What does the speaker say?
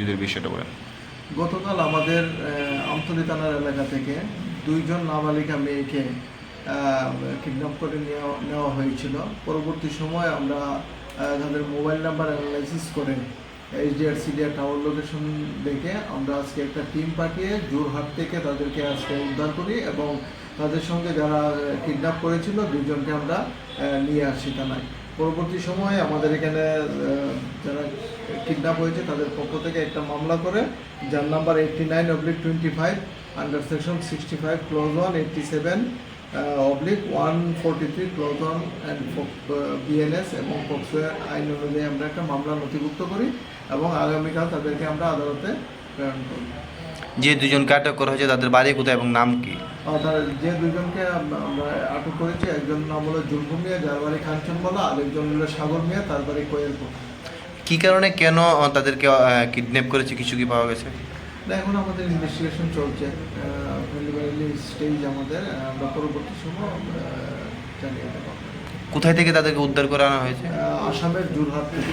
যদি বিষয়টা বলেন। গতকাল আমাদের আমতলি থানার এলাকা থেকে দুইজন নাবালিকা মেয়েকে কিডন্যাপ করে নেওয়া হয়েছিল। পরবর্তী সময় আমরা তাদের মোবাইল নাম্বার অ্যানালাইসিস করে এইচডিআরসিডিআর টাওয়ার লোকেশন দেখে আমরা আজকে একটা টিম পাঠিয়ে জোরহাট থেকে তাদেরকে আজকে উদ্ধার করি এবং তাদের সঙ্গে যারা কিডন্যাপ করেছিল দুজনকে আমরা নিয়ে আসি থানায়। পরবর্তী সময়ে আমাদের এখানে যারা কিডন্যাপ হয়েছে তাদের পক্ষ থেকে একটা মামলা করে, যার number eighty nine oblique twenty five under section sixty five clause one eighty seven oblique one forty three clause one and BNS এবং পক্সো আইন অনুযায়ী আমরা একটা মামলা নথিভুক্ত করি এবং আগামীকাল তাদেরকে আমরা আদালতে যে দুজনকে আটক করা হয়েছে তাদের বাড়ি কোথায় এবং নাম কি? আর যে দুজনকে আমরা আটক করেছি একজন নাম হলো জুলফু মিয়া যার বাড়ি কাঞ্চনমালা আরেকজন হলো সাগর মিয়া তার বাড়ি কোয়েলপুর। কি কারণে কেন তাদেরকে কিডন্যাপ করেছে কিছু কি পাওয়া গেছে? এখন আমাদের ইনভেস্টিগেশন চলছে। প্রিলিমিনারি স্টেজ আমাদের আমরা পরবর্তী সময় জানিয়ে দেবো। কোথায় থেকে তাদেরকে উদ্ধার করে আনা হয়েছে? আসামের জোরহাট থেকে।